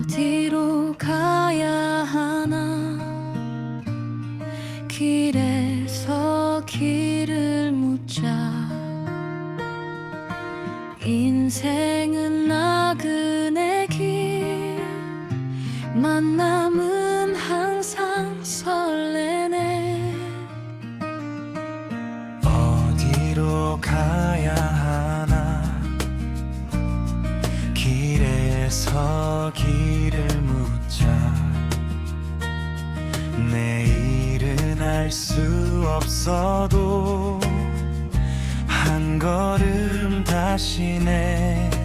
어디로 가야 하나? 길에서 길을 묻자. 인생은 나그네 길. 만남은 수 없어도 한 걸음 다시 내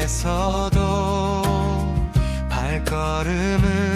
세상에서도 발걸음을